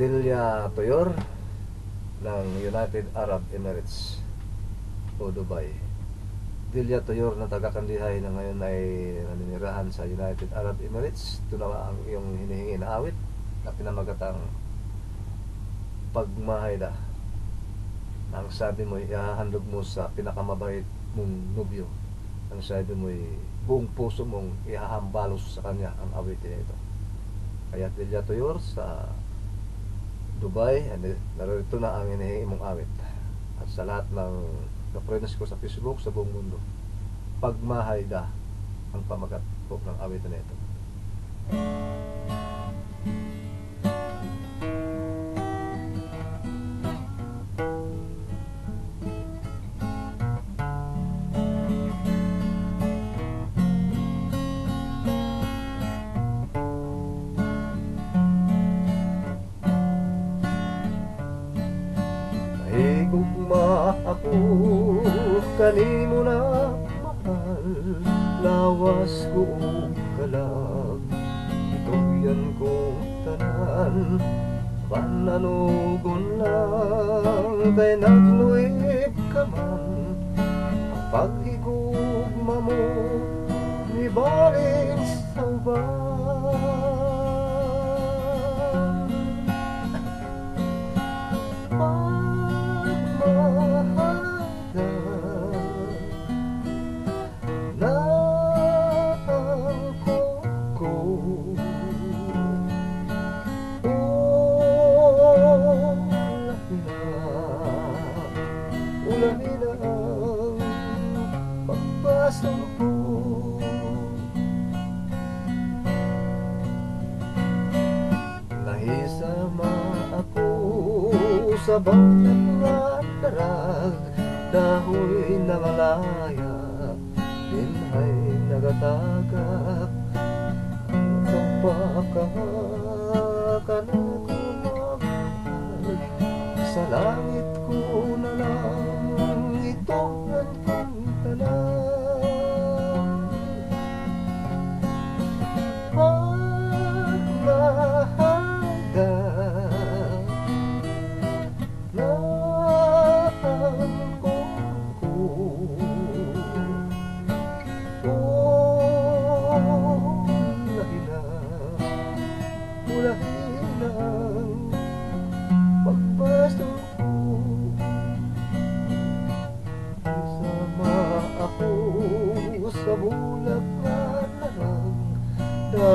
Delia Toyor ng United Arab Emirates o Dubai. Delia Toyor na taga-Kandihay na ngayon ay naninirahan sa United Arab Emirates. Ito na ang iyong hinihingi na awit na pinamagatang pagmahayda. Ang sabi mo, ihahandog mo sa pinakamabait mong nobyo. Ang sabi mo, buong puso mong ihahambalos sa kanya ang awitin ito. Kaya Delia Toyor sa Dubai, and narito na ang hinihingi mong awit. At sa lahat ng ka-friends ko sa Facebook, sa buong mundo, pagmahayda ang pamagat po ng awitin na ito. Higugma ako kanimo na mahal Lawas ko kalag. Ituyan kong tanan Pananugon lang. Kay nagluib ka man Ang paghigugma mo Ni balik sa uban Nahisama ako sa bawat nga darag Dahoy nangalaya Dinhay nagatagak Ang kapakakanagumag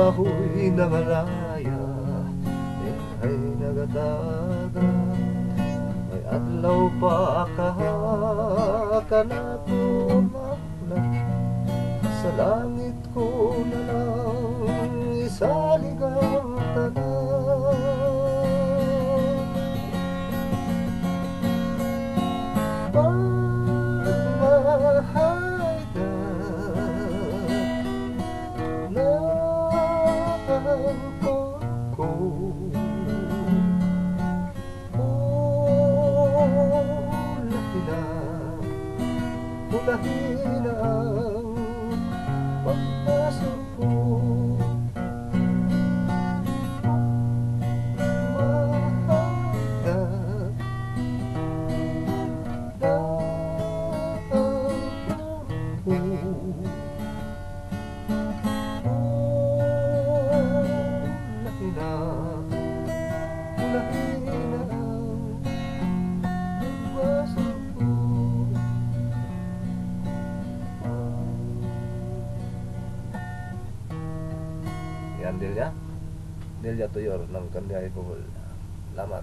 Dahoy na malaya Ay nagataga. May adlaw pa ka Kanapumahla Sa langit ko na lang Isaligang ulahin na diambil ya nil jatuh ya, yor nang kan dia ibu ya. lama.